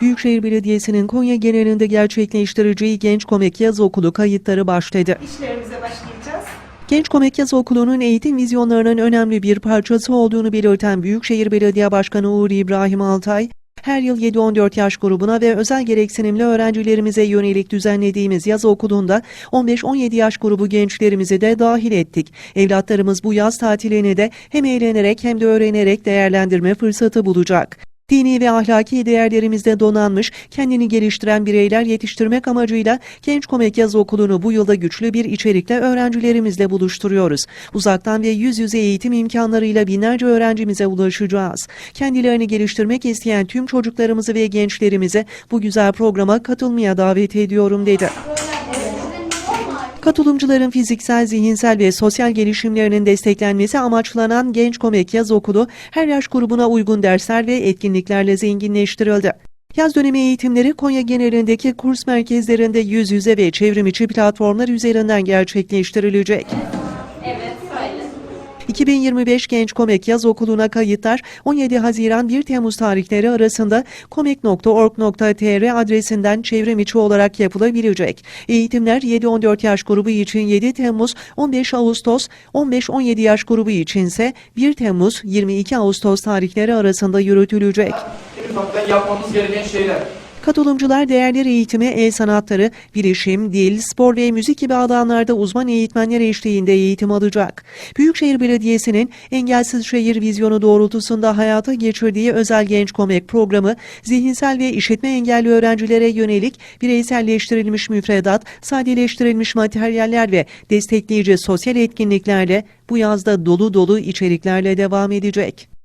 Büyükşehir Belediyesi'nin Konya genelinde gerçekleştireceği Genç Komik Yaz Okulu kayıtları başladı. İşlerimize başlayacağız. Genç Komik Yaz Okulu'nun eğitim vizyonlarının önemli bir parçası olduğunu belirten Büyükşehir Belediye Başkanı Uğur İbrahim Altay, her yıl 7-14 yaş grubuna ve özel gereksinimli öğrencilerimize yönelik düzenlediğimiz yaz okulunda 15-17 yaş grubu gençlerimizi de dahil ettik. Evlatlarımız bu yaz tatilini de hem eğlenerek hem de öğrenerek değerlendirme fırsatı bulacak. Dini ve ahlaki değerlerimizde donanmış, kendini geliştiren bireyler yetiştirmek amacıyla Genç Komik Yaz Okulu'nu bu yılda güçlü bir içerikle öğrencilerimizle buluşturuyoruz. Uzaktan ve yüz yüze eğitim imkanlarıyla binlerce öğrencimize ulaşacağız. Kendilerini geliştirmek isteyen tüm çocuklarımızı ve gençlerimize bu güzel programa katılmaya davet ediyorum dedi. Katılımcıların fiziksel, zihinsel ve sosyal gelişimlerinin desteklenmesi amaçlanan Genç Komik Yaz Okulu her yaş grubuna uygun dersler ve etkinliklerle zenginleştirildi. Yaz dönemi eğitimleri Konya genelindeki kurs merkezlerinde yüz yüze ve çevrim içi platformlar üzerinden gerçekleştirilecek. Evet, söyle. 2025 Genç Komik Yaz Okulu'na kayıtlar 17 Haziran 1 Temmuz tarihleri arasında komik.org.tr adresinden çevrim içi olarak yapılabilecek. Eğitimler 7-14 yaş grubu için 7 Temmuz 15 Ağustos, 15-17 yaş grubu için ise 1 Temmuz 22 Ağustos tarihleri arasında yürütülecek. Yapmamız gereken şeyler. Katılımcılar değerler eğitimi, el sanatları, bilişim, dil, spor ve müzik gibi alanlarda uzman eğitmenler eşliğinde eğitim alacak. Büyükşehir Belediyesi'nin Engelsiz Şehir Vizyonu doğrultusunda hayata geçirdiği özel genç komik programı, zihinsel ve işitme engelli öğrencilere yönelik bireyselleştirilmiş müfredat, sadeleştirilmiş materyaller ve destekleyici sosyal etkinliklerle bu yazda dolu dolu içeriklerle devam edecek.